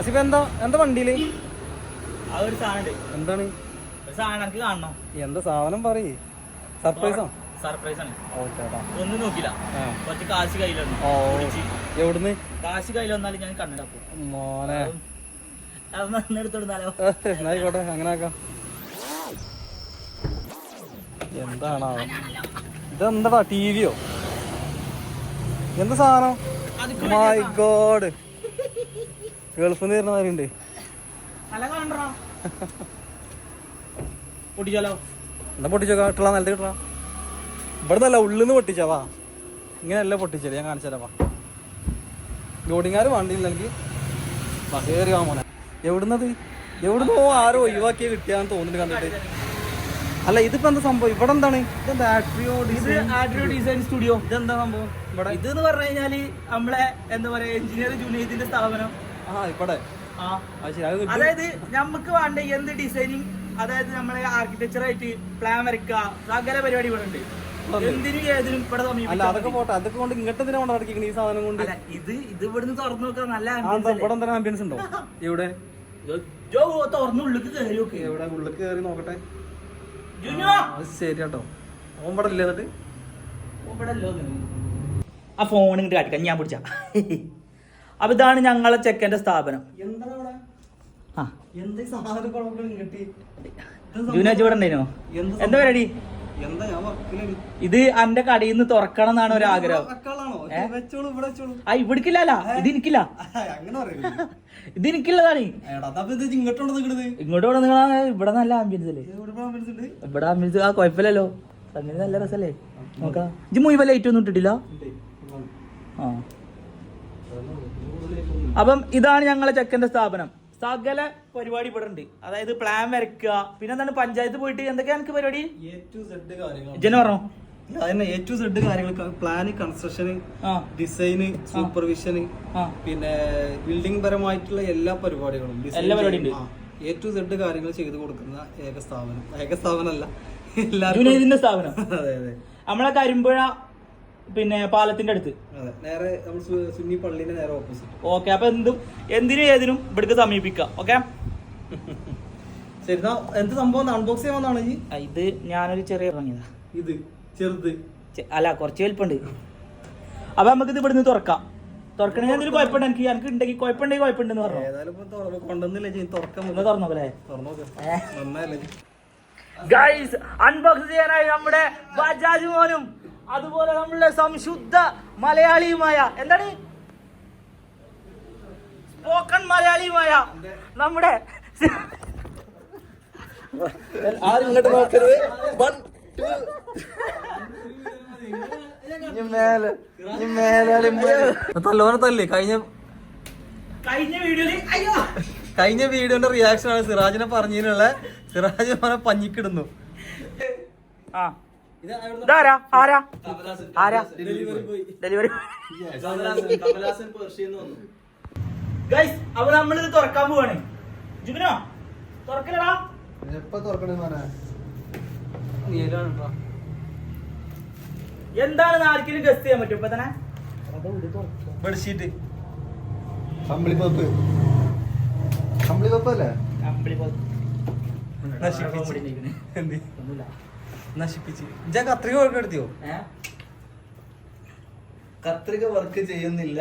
അസിബ എന്താ എന്താ വണ്ടിയിൽ? എന്താണ്? എന്താ സാധനം പറയേ. സർപ്രൈസോ സർപ്രൈസ് ആണ്. ഓക്കെ ഒന്നും നോക്കില്ല കുറച്ച് കാശ് കയ്യിലുണ്ട്. ഓ എവിടുന്ന്? കാശ് കയ്യിൽ വന്നാലും ഞാൻ കണ്ണിടാക്കും മോനെ. എന്നായിക്കോട്ടെ അങ്ങനെ ആക്കാം. എന്താണ് ഇതെന്താടാ ടി വിയോ? എന്താ സാധനം? മൈ ഗോഡ് ഗൾഫിൽ നിന്ന് വരുന്ന കണ്ടോ പൊട്ടിച്ചാലോ? എന്താ പൊട്ടിച്ചോ കിട്ടള നിലത്ത് കിട്ടള ഇവിടെ നല്ല ഉള്ളിൽ നിന്ന് വാ. ഇങ്ങനെയല്ല പൊട്ടിച്ചത് ഞാൻ കാണിച്ചു ജോഡിങ്ങാർ വണ്ടിയില്ലെങ്കിൽ കയറി വാ മോനെ. എവിടുന്നത്? എവിടുന്നോ ആരോ ഒഴിവാക്കിയ കിട്ടിയാന്ന് തോന്നുന്നുണ്ട് കണ്ടിട്ട്. അല്ല ഇതിപ്പോ എന്താ സംഭവം? ഇവിടെ എന്താണ്? ഇതെന്താ ആട്രിയോ ഡിസൈൻ സ്റ്റുഡിയോ ഇതെന്താ സംഭവം? ഇവിടെ ഇത് എന്ന് പറഞ്ഞു കഴിഞ്ഞാൽ നമ്മളെ എന്താ പറയാ എഞ്ചിനീയർ ജൂനിയത്തിന്റെ സ്ഥാപനം. ഇവിടെ. അതായത് നമുക്ക് വേണ്ട എന്ത് ഡിസൈനിങ് അതായത് നമ്മളെ ആർക്കിടെക്ചർ ആയിട്ട് പ്ലാൻ വരയ്ക്കുക. സകല പരിപാടി ഇവിടെ ഉണ്ട്. എന്തിനും ഏതിനും ഇവിടെ അല്ല സമീപിച്ചാൽ അതൊക്കെ പോട്ടെ. അതൊക്കെ കൊണ്ട് ഇങ്ങോട്ട് എന്തിനാ കൊണ്ട് നടക്കിക്കണ ഈ സാധനം കൊണ്ട്? അല്ല ഇത് ഇത് ഇവിടുന്ന് തുറന്നു നോക്കാൻ നല്ല ഇവിടെ ആംബിയൻസ് ഉണ്ടോ? എവിടെ? ജോ തുറന്നുള്ളിക്ക് കയറി നോക്ക്. എവിടെ? ഉള്ളിക്ക് കയറി നോക്കട്ടെ. ജുനോ അത് ശരി കേട്ടോ. ഓൻ ഇല്ലേ എന്നിട്ട്? ആ ഫോൺ ഇങ്ങോട്ട് കാട്ടിക്കാം. ഞാൻ പിടിച്ച. അപ്പൊ ഇതാണ് ഞങ്ങളെ ചെക്കന്റെ സ്ഥാപനം. ആ. എന്താ ജുനാജ് ഇവിടെ ഉണ്ടായിരുന്നോ പരിപാടി? ഇത് എന്റെ കടയിൽ നിന്ന് തുറക്കണം എന്നാണ് ഒരു ആഗ്രഹം. ആ ഇവിടക്കില്ലല്ല. ഇത് എനിക്കില്ല. ഇത് ഇത് ഇങ്ങോട്ട് ഇവിടെ നിങ്ങളാ ഇവിടെ നല്ല ആംബിയൻസ് അല്ലേ? ഇവിടെ ആംബിയൻസ് ആ കുഴപ്പമില്ലല്ലോ. സംഗതി നല്ല രസല്ലേ നോക്കാം. ഇത് മുഴുവൻ ലൈറ്റ് ഒന്നും ഇട്ടിട്ടില്ല? ആ. അപ്പം ഇതാണ് ഞങ്ങളെ ചെക്കന്റെ സ്ഥാപനം. സകല പരിപാടി ഇവിടെ ഉണ്ട്. അതായത് പ്ലാൻ വരയ്ക്കുക. പിന്നെ എന്താണ് പഞ്ചായത്ത് പോയിട്ട് എന്തൊക്കെയാ എനിക്ക് പരിപാടി? ഇജന പറഞ്ഞോ? എ ടു സെഡ് കാര്യങ്ങൾ പ്ലാന് കൺസ്ട്രക്ഷന് ആ. ഡിസൈന് സൂപ്പർവിഷന് പിന്നെ ബിൽഡിംഗ് പരമായിട്ടുള്ള എല്ലാ പരിപാടികളും. എല്ലാ പരിപാടിയും എ ടു സെഡ് കാര്യങ്ങൾ ചെയ്തു കൊടുക്കുന്ന ഏക സ്ഥാപനം. ഏക സ്ഥാപനമല്ല. എല്ലാവരും ജുനൈദിന്റെ സ്ഥാപനം. അതെ അതെ. നമ്മളെ കരിമ്പുഴ പിന്നെ പാലത്തിന്റെ അടുത്ത്. നേരെ സുന്നി പള്ളിന്റെ നേരെ ഓപ്പോസിറ്റ് ഓക്കെ അപ്പൊ എന്തും എന്തിനും ഏതിനും ഇവിടേക്ക് സമീപിക്കാം ഓക്കെ ശരി എന്ത് സംഭവം? അൺബോക്സ് ചെയ്യാൻ വന്നാണ് ഇത് ഞാനൊരു ചെറിയ ഇറങ്ങിയതാ. ഇത് ചെറുത്. അല്ല കുറച്ച് വലിപ്പുണ്ട് അപ്പൊ നമുക്ക് ഇത് ഇവിടുന്ന് തുറക്കാം. തുറക്കണെങ്കിൽ കുഴപ്പമുണ്ട്. എനിക്ക് എനിക്ക് ഉണ്ടെങ്കിൽ കുഴപ്പമുണ്ടെങ്കിൽ കുഴപ്പമുണ്ടെന്ന് പറഞ്ഞു? ഏതായാലും കൊണ്ടുവന്നില്ല തുറക്കാൻ തുറന്നോക്കല്ലേ തുറന്നോക്കെ ഗൈസ് അൺബോക്സ് ചെയ്യാനായി നമ്മുടെ ബജാജ് മോനും അതുപോലെ നമ്മളുടെ സംശുദ്ധ മലയാളിയുമായ എന്താണ്? സ്പോക്കൺ മലയാളിയുമായ നമ്മുടെ ആരും ഇങ്ങോട്ട് നോക്കരുത്. വൺ തല്ലോനെ തല്ലേ കഴിഞ്ഞ കഴിഞ്ഞ അയ്യോ! കഴിഞ്ഞ വീഡിയോന്റെ റിയാക്ഷൻ ആണ് സിറാജിനെ പറഞ്ഞതിനുള്ള സിറാജ് പറഞ്ഞ പഞ്ഞിക്കിടുന്നു. ആ. ഇതാരാ? ആരാ? ആരാ? ഡെലിവറി ഗൈസ് അപ്പൊ നമ്മളിത് തുറക്കാൻ പോവാണ്. ജുബിനോ തുറക്കലടാ. എന്താണ് ആർക്കെങ്കിലും ഗസ്റ്റ് ചെയ്യാൻ പറ്റും? ഇപ്പൊ തന്നെ ബെഡ്ഷീറ്റ് കമ്പിളിപ്പപ്പ് കമ്പിളിപ്പപ്പ് അല്ലേ കമ്പിളി പോലെ. നശിപ്പിച്ച് ഇരിക്കണ്. എന്ത്? ഒന്നുമില്ല. നശിപ്പിച്ച്. ഇജാ കത്രിക വർക്ക് എടുത്തിയോ? കത്രിക വർക്ക് ചെയ്യുന്നില്ല.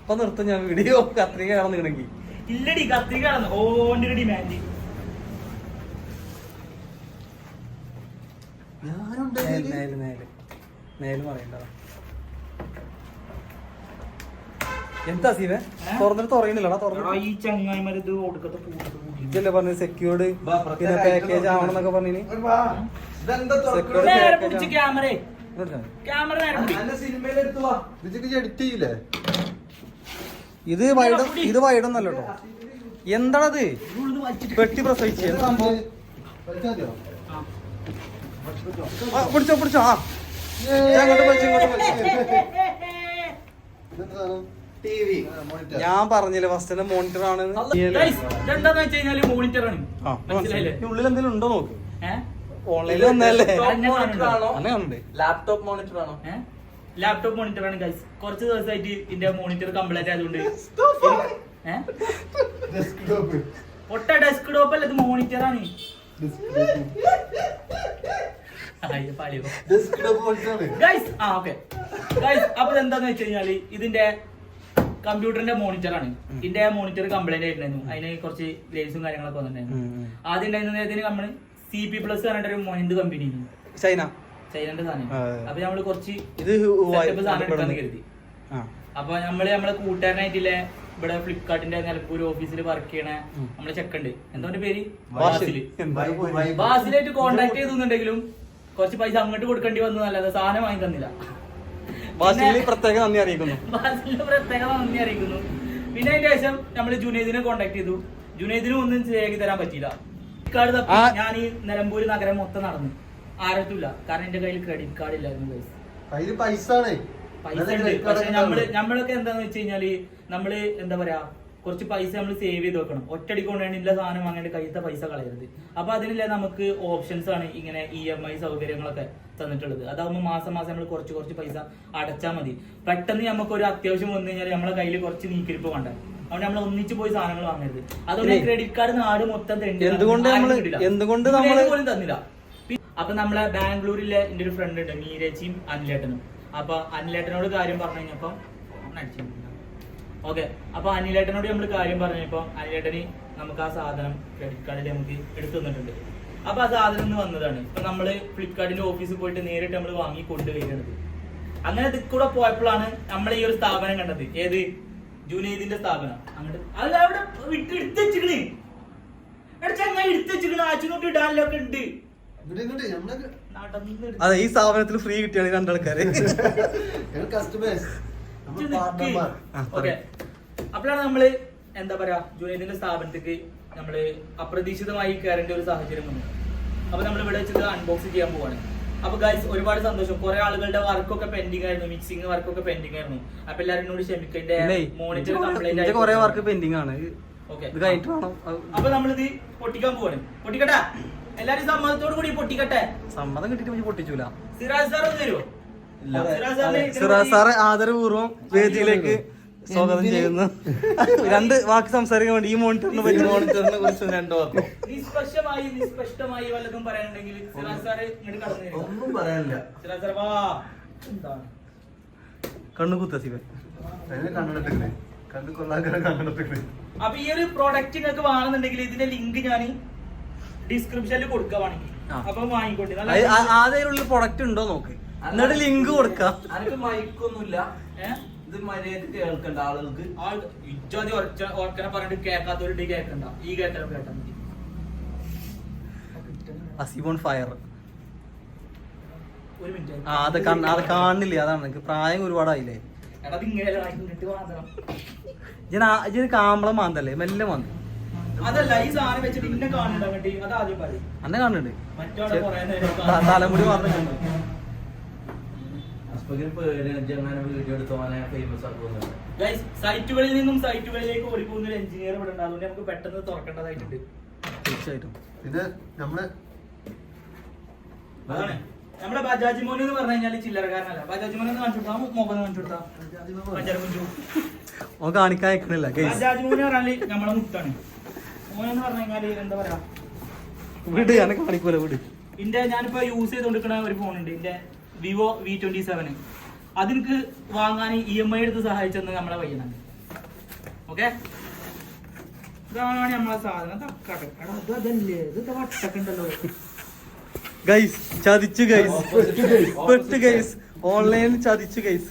അപ്പൊ നിർത്തും ഞാൻ വീഡിയോ കത്രിക കാണുന്നുണ്ടെങ്കിൽ ഇല്ലടി കത്രിക ഓന്റെ ഡിമാൻഡ് ഞാനുണ്ട് നേരെ നേര് നേര് പറയണ്ട എന്താ സീനെ? തുറന്നിട്ട് തുറയുന്നില്ലടാ തുറന്നു ഈ ചങ്ങായിമാർ ഇത് ഇതല്ലേ പറഞ്ഞു സെക്യൂർഡ് പിന്നെ പാക്കേജ്. ആവണമെന്നൊക്കെ പറഞ്ഞു. ക്യാമറ ക്യാമറ ഇത് എഡിറ്റ് ചെയ്യില്ലേ? ഇത് വൈഡം ഇത് വൈഡൊന്നല്ല കേട്ടോ. എന്താണത് പെട്ടി പ്രസവിച്ച്. എന്താ? സംഭവം പിടിച്ചോ പിടിച്ചോ. ആ. ഞാൻ ഇങ്ങോട്ട് വലിച്ചു ഇങ്ങോട്ട് വലിച്ചു. ഞാൻ പറഞ്ഞില്ലേ ഫസ്റ്റ് മോണിറ്റർ ആണ് ഇതെന്താന്ന് വെച്ച് കഴിഞ്ഞാൽ മോണിറ്റർ ആണ്. ഉള്ളിൽ എന്തെങ്കിലും ഉണ്ടോ നോക്ക്? ഓൺലൈനിൽ വന്നല്ലേ അങ്ങനെയുണ്ട് ആണോ? ലാപ്ടോപ്പ് മോണിറ്റർ ആണോ? ലാപ്ടോപ്പ് മോണിറ്റർ ആണ് ഗൈസ് കുറച്ച് ദിവസമായിട്ട് ഇതിന്റെ മോണിറ്റർ കംപ്ലൈന്റ് ആയതുകൊണ്ട്. ഒട്ട ഡെസ്ക്ടോപ്പ് അല്ല ഇത് മോണിറ്റർ ആണ്. ഗൈസ് ആ ഓക്കെ ഗൈസ് അപ്പൊ എന്താന്ന് വെച്ച് കഴിഞ്ഞാൽ ഇതിന്റെ കമ്പ്യൂട്ടറിന്റെ മോണിറ്ററാണ് ഇതിന്റെ മോണിറ്റർ കംപ്ലൈന്റ് ആയിട്ടുണ്ടായിരുന്നു. അതിന് കുറച്ച് ലേസും കാര്യങ്ങളൊക്കെ വന്നിട്ടുണ്ടായിരുന്നു. ആദ്യം ഉണ്ടായിരുന്നതിന് നമ്മൾ സി പി പ്ലസ് പറഞ്ഞിട്ട് ഒരു മൊഹിന്ദ് കമ്പനി ചൈന ചൈനന്റെ സാധനം. അപ്പൊ നമ്മൾ കുറച്ച് ഇത് സാധനം എടുക്കാന്ന് കരുതി. ആ. അപ്പൊ നമ്മൾ നമ്മളെ കൂട്ടുകാരനായിട്ടില്ലേ ഇവിടെ ഫ്ലിപ്കാർട്ടിന്റെ നിലമ്പൂർ ഓഫീസിൽ വർക്ക് ചെയ്യണ നമ്മളെ ചെക്കുണ്ട്. എന്തോന്റെ പേര്? ബാസിൽ ബാസിലായിട്ട് കോണ്ടാക്ട് ചെയ്തുണ്ടെങ്കിലും കുറച്ച് പൈസ അങ്ങോട്ട് കൊടുക്കേണ്ടി വന്നു നല്ലത് സാധനം വാങ്ങി തന്നില്ല. ബാസിലിന് പ്രത്യേക നന്ദി അറിയിക്കുന്നു. ബാസിലിന്റെ പ്രത്യേക നന്ദി അറിയിക്കുന്നു. പിന്നെ അതിന്റെ ശേഷം നമ്മൾ ജുനൈദിനെ കോണ്ടാക്ട് ചെയ്തു. ജുനൈദിനും ഒന്നും ശരിയാക്കി തരാൻ പറ്റിയില്ല. കാർഡ് തപ്പി ഞാൻ ഈ നിലമ്പൂർ നഗരം മൊത്തം നടന്നു. ആരത്തുമില്ല കാരണം എന്റെ കയ്യിൽ ക്രെഡിറ്റ് കാർഡ് ഇല്ലായിരുന്നു പൈസ പൈസ ഉണ്ട്. പക്ഷെ നമ്മൾ നമ്മളൊക്കെ എന്താന്ന് വെച്ച് കഴിഞ്ഞാൽ നമ്മൾ എന്താ പറയാ കുറച്ച് പൈസ നമ്മൾ സേവ് ചെയ്ത് വെക്കണം. ഒറ്റടിക്ക് കൊണ്ടുവേണ്ട ഇല്ല സാധനം വാങ്ങേണ്ട കയ്യത്തെ പൈസ കളയരുത്. അപ്പൊ അതിനില്ല നമുക്ക് ഓപ്ഷൻസ് ആണ് ഇങ്ങനെ ഇ എം ഐ സൗകര്യങ്ങളൊക്കെ തന്നിട്ടുള്ളത്. അതാകുമ്പോൾ മാസം മാസം നമ്മൾ കുറച്ച് കുറച്ച് പൈസ അടച്ചാൽ മതി. പെട്ടെന്ന് നമുക്ക് ഒരു അത്യാവശ്യം വന്നു കഴിഞ്ഞാൽ നമ്മളെ കയ്യിൽ കുറച്ച് നീക്കിരിപ്പ് വേണ്ട. അതുകൊണ്ട് നമ്മൾ ഒന്നിച്ച് പോയി സാധനങ്ങൾ വാങ്ങരുത്. അതുകൊണ്ട്? ക്രെഡിറ്റ് കാർഡ് നാട് മൊത്തം എന്തുകൊണ്ട് പോലും തന്നില്ല. അപ്പൊ നമ്മളെ ബാംഗ്ലൂരിലെ എന്റെ ഒരു ഫ്രണ്ട് ഉണ്ട് മീരേച്ചിയും അനിലേട്ടനും. അപ്പൊ അനിലേട്ടനോട് കാര്യം പറഞ്ഞു കഴിഞ്ഞപ്പോ ഓക്കെ അപ്പൊ അനിലേട്ടനോട് നമ്മൾ കാര്യം പറഞ്ഞപ്പോ അനിലേട്ടന് നമുക്ക് ആ സാധനം ക്രെഡിറ്റ് കാർഡിൽ നമുക്ക് എടുത്തു തന്നിട്ടുണ്ട്. അപ്പൊ ആ സാധനം ഇന്ന് വന്നതാണ്. ഇപ്പൊ നമ്മൾ ഫ്ലിപ്കാർട്ടിന്റെ ഓഫീസിൽ പോയിട്ട് നേരിട്ട് നമ്മൾ വാങ്ങി കൊണ്ടുവരുന്നത് അങ്ങനെ ഇതിൽ കൂടെ പോയപ്പോഴാണ് നമ്മൾ ഈ ഒരു സ്ഥാപനം കണ്ടത്. ഏത്? ജൂനൈദിന്റെ സ്ഥാപനം. അങ്ങോട്ട് അത് അവിടെ വിട്ട് എടുത്തുവെച്ചിക്കണ് എടാ ചങ്ങായി എടുത്തുവെച്ചിക്കണ് ആച്ചിനോട്ട് ഇടാനിലൊക്കെ ഉണ്ട്. അതെ ഈ സ്ഥാപനത്തിൽ ഫ്രീ കിട്ടിയാണ് രണ്ടാൾക്കാര്. Customers okay. അപ്പോഴാണ് നമ്മൾ എന്താ പറയാ ജുനൈദിന്റെ സ്ഥാപനത്തേക്ക് നമ്മൾ അപ്രതീക്ഷിതമായി കയറേണ്ട ഒരു സാഹചര്യം വന്നു അപ്പൊ നമ്മൾ ഇവിടെ വെച്ചിട്ട് അൺബോക്സ് ചെയ്യാൻ പോവാണ്. അപ്പൊ ഗൈസ് ഒരുപാട് സന്തോഷം. കുറെ ആളുകളുടെ വർക്കൊക്കെ പെൻഡിങ് ആയിരുന്നു. മിക്സിംഗ് വർക്കൊക്കെ പെൻഡിങ് ആയിരുന്നു. അപ്പൊ എല്ലാവരും എന്നോട് ക്ഷമിക്കേണ്ടേ മോണിറ്റർ ഇതിന്റെ കംപ്ലൈന്റ് കുറെ വർക്ക് പെൻഡിങ് ആണ്. അപ്പൊ നമ്മളിത് പൊട്ടിക്കാൻ പോവാണ്. പൊട്ടിക്കട്ടെ? എല്ലാരും സമ്മതത്തോടു കൂടി പൊട്ടിക്കട്ടെ. സമ്മതം കിട്ടിട്ട് പൊട്ടിച്ചൂല. സിറാജ് സാർ ഒന്ന് തരുമോ സിറാജ് സാറെ ആദരപൂർവം വേദിയിലേക്ക് സ്വാഗതം ചെയ്യുന്നു. രണ്ട് വാക്ക് സംസാരിക്കാൻ വേണ്ടി ഈ മോണിറ്ററിനെ പറ്റി മോണിറ്ററിനെ കുറിച്ച് രണ്ട് വാക്ക്. നിഷ്പക്ഷമായി നിഷ്പഷ്ടമായി വല്ലതും പറയാനുണ്ടെങ്കിൽ സിറാജ് സാറ് ഇങ്ങോട്ട് കടന്നു വരിക. ഒന്നും പറയാനില്ല. സിറാജ് സാർ വാ. കണ്ണു കുത്ത കണ്ണെടുത്തിക്കണേ അപ്പൊ ഈ ഒരു പ്രോഡക്റ്റ് നിങ്ങൾക്ക് വേണമെന്നുണ്ടെങ്കിൽ ഇതിന്റെ ലിങ്ക് ഞാൻ ഡിസ്ക്രിപ്ഷനിൽ കൊടുക്കുക വേണമെങ്കിൽ അപ്പൊ വാങ്ങിക്കോട്ടെ നല്ല അത് ആ- ആദ്യമുള്ള പ്രൊഡക്റ്റ് ഉണ്ടോ നോക്ക്. എന്നിട്ട് ലിങ്ക് കൊടുക്കാം. അനക്ക് മൈക്കൊന്നുമില്ല? ഇത് മര്യാദയ്ക്ക് കേൾക്കണ്ട ആളുകൾക്ക്. ഇജ്ജാതി ഓർക്കനെ പറഞ്ഞിട്ട് കേൾക്കാത്തവരുടെ കേൾക്കണ്ട ഈ കേട്ടാ കേട്ടാ മതി. അസിബോൺ ഫയർ ഒരു മിനിറ്റ് ആ അത് അത് കാണുന്നില്ല? അതാണ്. എനിക്ക് പ്രായം ഒരുപാടായില്ലേ? ഇതിന് കാമ്പളം മാന്തല്ലേ? മെല്ലെ മാന്തി. അതല്ല ഈ സാധനം വെച്ചിട്ട് ഇന്നെ കാണുന്നുണ്ട് അത് ആദ്യം പറയും. അന്നെ കാണുന്നുണ്ട്. തലമുടി മാറുന്നുണ്ട് സൈറ്റുകളിൽ നിന്നും സൈറ്റുകളിലേക്ക് ഓടിപ്പോകുന്ന ഒരു എഞ്ചിനീയർ ഇവിടെ ഉണ്ട്. അതുകൊണ്ട് നമുക്ക് പെട്ടെന്ന് തുറക്കേണ്ടതായിട്ടുണ്ട്. തീർച്ചയായിട്ടും. ഇത് നമ്മൾ അതാണ്. നമ്മുടെ ബജാജ് മോൻ എന്ന് പറഞ്ഞു കഴിഞ്ഞാൽ ചില്ലറക്കാരനല്ല. ബജാജ് മോൻ എന്ന് കാണിച്ചു കൊടുത്താ? മുഖം കാണിച്ചു കൊടുത്താ? ബജാജ് കുഞ്ചു ഓൻ കാണിക്കാൻ അയക്കണില്ല ഗൈസ് ബജാജ് മോൻ പറഞ്ഞാൽ നമ്മളെ മുത്താണ്. മോൻ എന്ന് പറഞ്ഞു കഴിഞ്ഞാൽ എന്താ പറയാ? വിട് ഞാൻ കാണിക്കൂല വിട്. ഇന്റെ ഞാനിപ്പോ യൂസ് ചെയ്തോണ്ടിരിക്കണ ഒരു ഫോൺ ഉണ്ട്. എന്റെ വിവോ വി ട്വന്റി സെവന് അതിനക്ക് വാങ്ങാൻ ഇ എം ഐ എടുത്ത് സഹായിച്ചെന്ന് നമ്മളെ പയ്യനാണ്. ഓക്കെ ഇതാണ് നമ്മളെ സാധനം. ഗൈസ് ചതിച്ചു ഗൈസ് പെട്ട് ഗൈസ് ഓൺലൈനിൽ ചതിച്ചു ഗൈസ്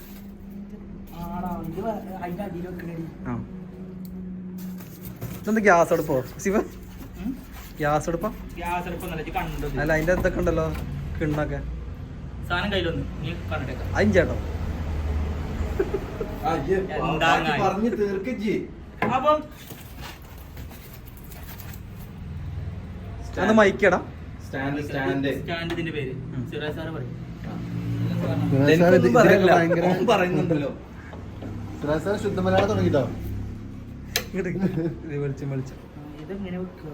ഇതെന്താ ഗ്യാസ് അടുപ്പോ? ശിവ ഗ്യാസ് അടുപ്പാ? ഗ്യാസ് അടുപ്പം അല്ല അതിന്റെ എന്തൊക്കെ ഉണ്ടല്ലോ കിണ്ണൊക്കെ. സാധനം കയ്യിലൊന്ന്. നീ കണ്ടിട്ടേക്കാം. അതിന് ചേട്ടോ എന്താ ബാക്കി പറഞ്ഞ് തീർക്കും ചെയ്യ് അപ്പം അത് മൈക്കടാ. Stand stand. സ്റ്റാൻഡ് ഇതിന്റെ പേര്. സിറാജ് സാറ് പറയും. പറയുന്നുണ്ടല്ലോ. സിറാജ് സാർ ശുദ്ധ മലയാളം തുടങ്ങിട്ടോ? ഇങ്ങോട്ട് ഇത് വെളിച്ചം വെളിച്ചം. ഇതെങ്ങനെ വെക്കുക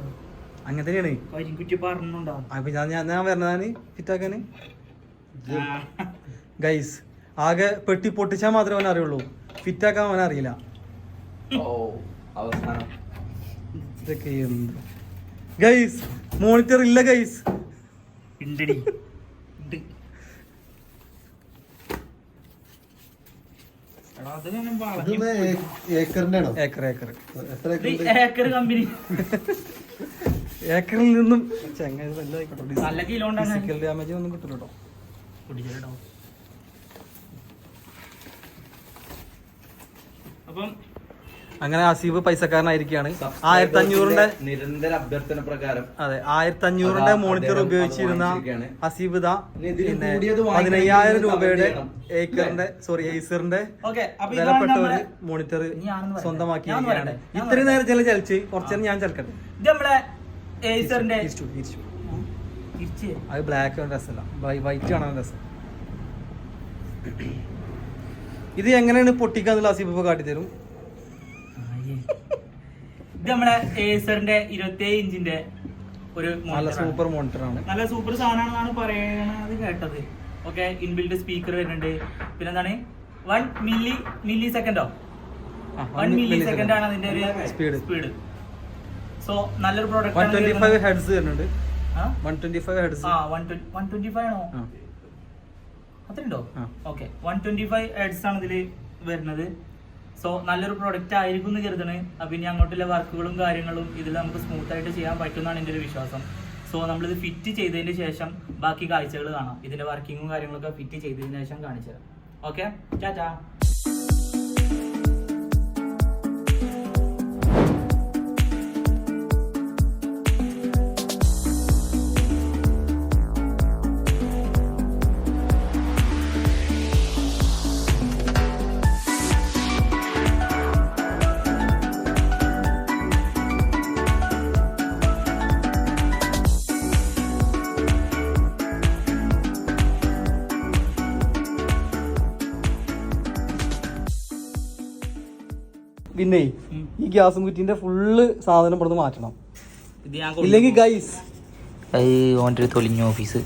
അങ്ങനെ തന്നെയാണ്. കരിങ്കുറ്റി പറഞ്ഞുണ്ടാവും അപ്പൊ ഞാൻ ഞാൻ വരുന്നതാണ് വരണതാണ്. ഫിറ്റാക്കാന് ഗൈസ് ആകെ പെട്ടി പൊട്ടിച്ചാൽ മാത്രമേ അവൻ അറിയുള്ളൂ. ഫിറ്റാക്കാൻ അവൻ അറിയില്ല. ഇതൊക്കെ എന്ത്? ഗൈസ് മോണിറ്റർ ഇല്ല ഗൈസ്. ഏക്കറിൽ നിന്നും ചെങ്ങ ഡാമേജ് ഒന്നും കിട്ടില്ല കേട്ടോ കുടിച്ചിട്ടോ അപ്പം അങ്ങനെ അസീബ് പൈസക്കാരനായിരിക്കാണ് ആയിരത്തി അഞ്ഞൂറിന്റെ നിരന്തര അഭ്യർത്ഥന പ്രകാരം അതെ ആയിരത്തി അഞ്ഞൂറിന്റെ മോണിറ്റർ ഉപയോഗിച്ചിരുന്ന. അസീബ് ദാ പിന്നെ പതിനയ്യായിരം രൂപയുടെ. ഏക്കറിന്റെ സോറി ഏസറിന്റെ ഓക്കെ അപ്പൊ ഇതാണ് വിലപ്പെട്ട ഒരു മോണിറ്റർ സ്വന്തമാക്കി. സ്വന്തമാക്കിയിരിക്കുകയാണ് ഇത്രയും നേരം ചില ചലിച്ച് കുറച്ചേരം ഞാൻ ചലക്കട്ടെ. ഇത് നമ്മളെ ഏസറിന്റെ അത് ബ്ലാക്ക് രസമല്ല. വൈറ്റ് കാണാൻ രസം. ഇത് എങ്ങനെയാണ് പൊട്ടിക്കാന്നുള്ള അസീബ് ഇപ്പൊ കാട്ടിത്തരും. ഇത് നമ്മുടെ ഏസറിന്റെ ഇരുപത്തിയേഴ് ഇഞ്ചിന്റെ ഒരു നല്ല സൂപ്പർ മോണിറ്റർ ആണ്. നല്ല സൂപ്പർ സാധനമാണെന്നാണ് പറയണത് കേട്ടത്. ഓക്കെ ഇൻബിൽഡ് സ്പീക്കർ വരുന്നുണ്ട്. പിന്നെ എന്താണ് വൺ മില്ലി മില്ലി സെക്കൻഡോ വൺ മില്ലി സെക്കൻഡ് ആണ് അതിന്റെ ഒരു സ്പീഡ് സ്പീഡ് സോ നല്ലൊരു പ്രോഡക്റ്റ് ഹെഡ്സ് വരുന്നുണ്ട്. One twenty five heads one twenty five ആണോ? അത്രയുണ്ടോ? Okay one twenty five heads ആണ് ഇതിൽ വരുന്നത്. സോ നല്ലൊരു പ്രൊഡക്റ്റ് ആയിരിക്കും എന്ന് കരുതണേ. അപ്പൊ ഇനി അങ്ങോട്ടുള്ള വർക്കുകളും കാര്യങ്ങളും ഇതിൽ നമുക്ക് സ്മൂത്ത് ആയിട്ട് ചെയ്യാൻ പറ്റുമെന്നാണ് എന്റെ ഒരു വിശ്വാസം. സോ നമ്മളിത് ഫിറ്റ് ചെയ്തതിന് ശേഷം ബാക്കി കാഴ്ചകൾ കാണാം. ഇതിന്റെ വർക്കിങ്ങും കാര്യങ്ങളൊക്കെ ഫിറ്റ് ചെയ്തതിന് ശേഷം കാണിച്ചു തരാം ഓക്കെ ടാറ്റാ പിന്നെ ഈ ഗ്യാസ് കുറ്റിന്റെ ഫുള്ള് സാധനം ഇവിടുന്ന് മാറ്റണം. ഇല്ലെങ്കിൽ ഗൈസ് ഓന്റെ ഒരു തൊലിഞ്ഞ ഓഫീസ്